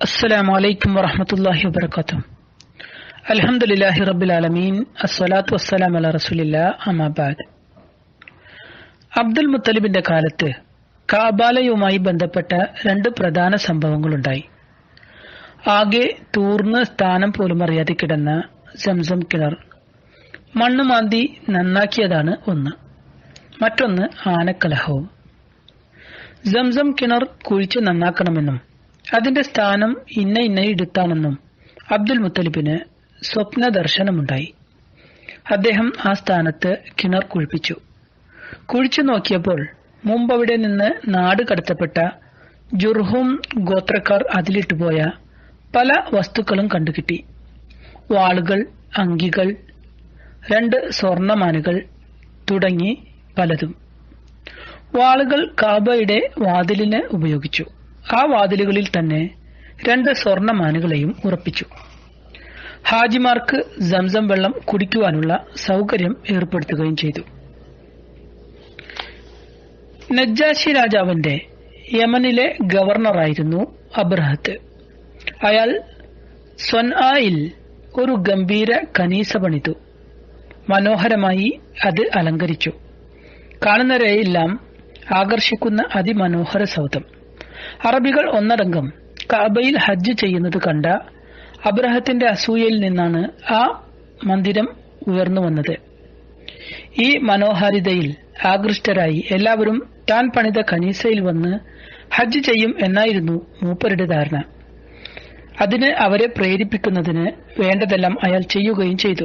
السلام عليكم ورحمة الله وبركاته الحمد لله رب العالمين الصلاة والسلام على رسول الله أما بعد അബ്ദുൽ മുത്തലിബിന്റെ കാലത്ത് കാബാലയുമായി ബന്ധപ്പെട്ട രണ്ട് പ്രധാന സംഭവങ്ങളുണ്ടായി ആകെ തൂർന്ന് സ്ഥാനം പോലും അറിയാതെ കിടന്ന സംസം കിണർ മണ്ണ് മാന്തി നന്നാക്കിയതാണ് ഒന്ന് മറ്റൊന്ന് ആനക്കലഹവും സംസം കിണർ കുഴിച്ച് നന്നാക്കണമെന്നും അതിന്റെ സ്ഥാനം ഇന്ന ഇന്ന ഇടുത്താണെന്നും അബ്ദുൽ മുത്തലിബിന് സ്വപ്ന ദർശനമുണ്ടായി. അദ്ദേഹം ആ സ്ഥാനത്ത് കിണർ കുഴിപ്പിച്ചു. കുഴിച്ചു നോക്കിയപ്പോൾ മുമ്പവിടെ നിന്ന് നാട് കടത്തപ്പെട്ട ജുർഹും ഗോത്രക്കാർ അതിലിട്ടുപോയ പല വസ്തുക്കളും കണ്ടുകിട്ടി. വാളുകൾ അങ്കികൾ രണ്ട് സ്വർണമാനുകൾ തുടങ്ങി പലതും. വാളുകൾ കാബയുടെ വാതിലിന് ഉപയോഗിച്ചു. ആ വാതിലുകളിൽ തന്നെ രണ്ട് സ്വർണമാനുകളെയും ഉറപ്പിച്ചു. ഹാജിമാർക്ക് സംസം വെള്ളം കുടിക്കുവാനുള്ള സൗകര്യം ഏർപ്പെടുത്തുകയും ചെയ്തു. നജ്ജാശി രാജാവിന്റെ യമനിലെ ഗവർണറായിരുന്നു അബ്രഹത്ത്. അയാൾ സ്വൻആയിൽ ഒരു ഗംഭീര കനീസ പണിതു. മനോഹരമായി അത് അലങ്കരിച്ചു. കാണുന്നവരെയെല്ലാം ആകർഷിക്കുന്ന അതിമനോഹര സൗധം. അറബികൾ ഒന്നടങ്കം കാബയിൽ ഹജ്ജ് ചെയ്യുന്നത് കണ്ട അബ്രഹത്തിന്റെ അസൂയയിൽ നിന്നാണ് ആ മന്ദിരം ഉയർന്നു വന്നത്. ഈ മനോഹാരിതയിൽ ആകൃഷ്ടരായി എല്ലാവരും താൻ പണിത കനീസയിൽ വന്ന് ഹജ്ജ് ചെയ്യും എന്നായിരുന്നു മൂപ്പരുടെ ധാരണ. അതിന് അവരെ പ്രേരിപ്പിക്കുന്നതിന് വേണ്ടതെല്ലാം അയാൾ ചെയ്യുകയും ചെയ്തു.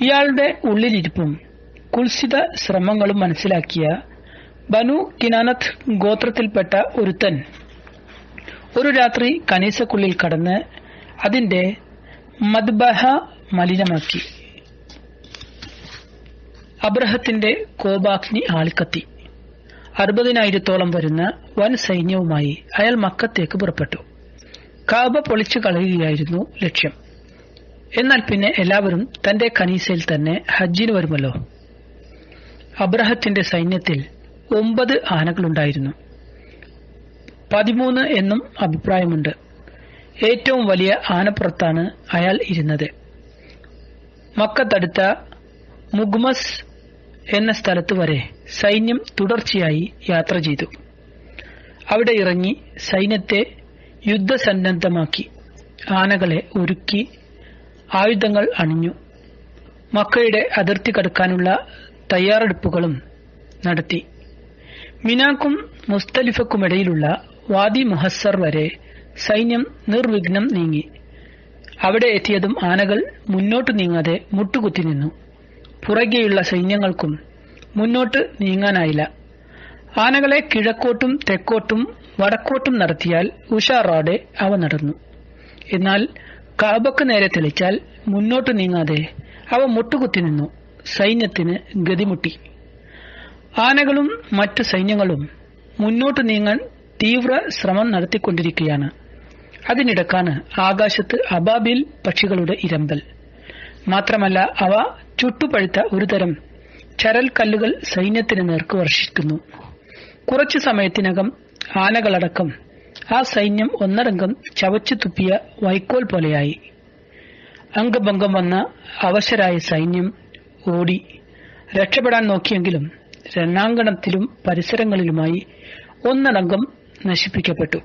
ഇയാളുടെ ഉള്ളിലിരിപ്പും കുൽസിത ശ്രമങ്ങളും മനസ്സിലാക്കിയ ബനു കിനാനത്ത് ഗോത്രത്തിൽപ്പെട്ട ഒരുത്തൻ. ഒരു രാത്രി കനീസക്കുള്ളിൽ കടന്ന് അതിന്റെ മദ്ബഹ മലിനമാക്കി. അബ്രഹത്തിന്റെ കോപാഗ്നി ആളിക്കത്തി. അറുപതിനായിരത്തോളം വരുന്ന വൻ സൈന്യവുമായി അയാൾ മക്കത്തേക്ക് പുറപ്പെട്ടു. കാബ പൊളിച്ചു കളയുകയായിരുന്നു ലക്ഷ്യം. എന്നാൽ പിന്നെ എല്ലാവരും തന്റെ കനീസയിൽ തന്നെ ഹജ്ജിന് വരുമല്ലോ. അബ്രഹത്തിന്റെ സൈന്യത്തിൽ ഒമ്പത് ആനകളുണ്ടായിരുന്നു. പതിമൂന്ന് എന്നും അഭിപ്രായമുണ്ട്. ഏറ്റവും വലിയ ആനപ്പുറത്താണ് അയാൾ ഇരുന്നത്. മക്കത്തടുത്ത മുഗ്മസ് എന്ന സ്ഥലത്ത് വരെ സൈന്യം തുടർച്ചയായി യാത്ര ചെയ്തു. അവിടെ ഇറങ്ങി സൈന്യത്തെ യുദ്ധസന്നദ്ധമാക്കി. ആനകളെ ഒരുക്കി ആയുധങ്ങൾ അണിഞ്ഞു. മക്കയുടെ അതിർത്തി കടക്കാനുള്ള തയ്യാറെടുപ്പുകളും നടത്തി. മിനാക്കും മുസ്തലിഫക്കുമിടയിലുള്ള വാദി മുഹസ്സർ വരെ സൈന്യം നിർവിഘ്നം നീങ്ങി. അവിടെ എത്തിയതും ആനകൾ മുന്നോട്ട് നീങ്ങാതെ മുട്ടുകുത്തി നിന്നു. പുറകെയുള്ള സൈന്യങ്ങൾക്കും മുന്നോട്ട് നീങ്ങാനായില്ല. ആനകളെ കിഴക്കോട്ടും തെക്കോട്ടും വടക്കോട്ടും നടത്തിയാൽ ഉഷാറോടെ അവ നടന്നു. എന്നാൽ കാബക്ക് നേരെ തെളിച്ചാൽ മുന്നോട്ട് നീങ്ങാതെ അവ മുട്ടുകുത്തി നിന്നു. സൈന്യത്തിന് ഗതിമുട്ടി. ആനകളും മറ്റു സൈന്യങ്ങളും മുന്നോട്ട് നീങ്ങാൻ തീവ്ര ശ്രമം നടത്തിക്കൊണ്ടിരിക്കുകയാണ്. അതിനിടക്കാണ് ആകാശത്ത് അബാബിൽ പക്ഷികളുടെ ഇരമ്പൽ. മാത്രമല്ല അവ ചുട്ടുപഴുത്ത ഒരുതരം ചരൽ കല്ലുകൾ സൈന്യത്തിന് നേർക്ക് വർഷിക്കുന്നു. കുറച്ചു സമയത്തിനകം ആനകളടക്കം ആ സൈന്യം ഒന്നടങ്കം ചവച്ചു തുപ്പിയ വൈക്കോൽ പോലെയായി. അംഗഭംഗം വന്ന അവശരായ സൈന്യം ഓടി രക്ഷപ്പെടാൻ നോക്കിയെങ്കിലും രണാങ്കണത്തിലും പരിസരങ്ങളിലുമായി ഒന്നടങ്കം നശിപ്പിക്കപ്പെട്ടു.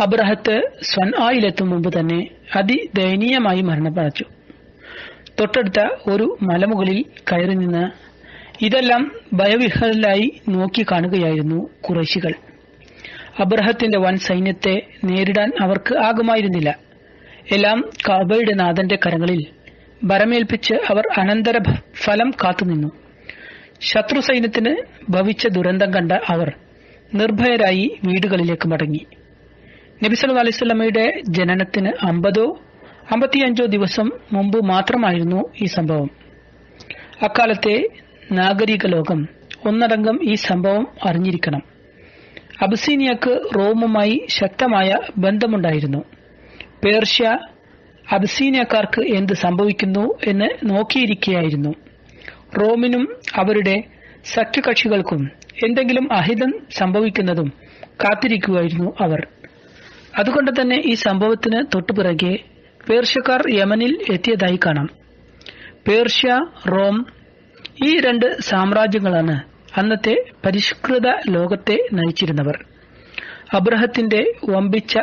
അബ്രഹത്ത് സ്വൻആയിലെത്തും മുമ്പ് തന്നെ അതിദയനീയമായി മരണപ്പെടച്ചു തൊട്ടടുത്ത ഒരു മലമുകളിൽ കയറി നിന്ന് ഇതെല്ലാം ഭയവിഹ്വലായി നോക്കി കാണുകയായിരുന്നു കുറേശികൾ. അബ്രഹത്തിന്റെ വൻ സൈന്യത്തെ നേരിടാൻ അവർക്ക് ആകുമായിരുന്നില്ല. എല്ലാം കാബയുടെ നാഥന്റെ കരങ്ങളിൽ ബരമേൽപ്പിച്ച് അവർ അനന്തര ഫലം കാത്തുനിന്നു. ശത്രു സൈന്യത്തിന് ഭവിച്ച ദുരന്തം കണ്ട അവർ നിർഭയരായി വീടുകളിലേക്ക് മടങ്ങി. നബിസല്ലു അലൈസ്മയുടെ ജനനത്തിന് അമ്പതോ അമ്പത്തിയഞ്ചോ ദിവസം മുമ്പ് മാത്രമായിരുന്നു ഈ സംഭവം. അക്കാലത്തെ നാഗരിക ലോകം ഒന്നടങ്കം ഈ സംഭവം അറിഞ്ഞിരിക്കണം. അബസീനിയക്ക് റോമുമായി ശക്തമായ ബന്ധമുണ്ടായിരുന്നു. പേർഷ്യ അബസീനിയക്കാർക്ക് എന്ത് സംഭവിക്കുന്നു എന്ന് നോക്കിയിരിക്കുകയായിരുന്നു റോമിനും അവരുടെ സഖ്യകക്ഷികൾക്കും എന്തെങ്കിലും അഹിതം സംഭവിക്കുന്നതും കാത്തിരിക്കുകയായിരുന്നു അവർ. അതുകൊണ്ട് തന്നെ ഈ സംഭവത്തിന് തൊട്ടുപിറകെ പേർഷ്യക്കാർ യമനിൽ എത്തിയതായി കാണാം. പേർഷ്യ റോം ഈ രണ്ട് സാമ്രാജ്യങ്ങളാണ് അന്നത്തെ പരിഷ്കൃത ലോകത്തെ നയിച്ചിരുന്നവർ. അബ്രഹത്തിന്റെ വമ്പിച്ച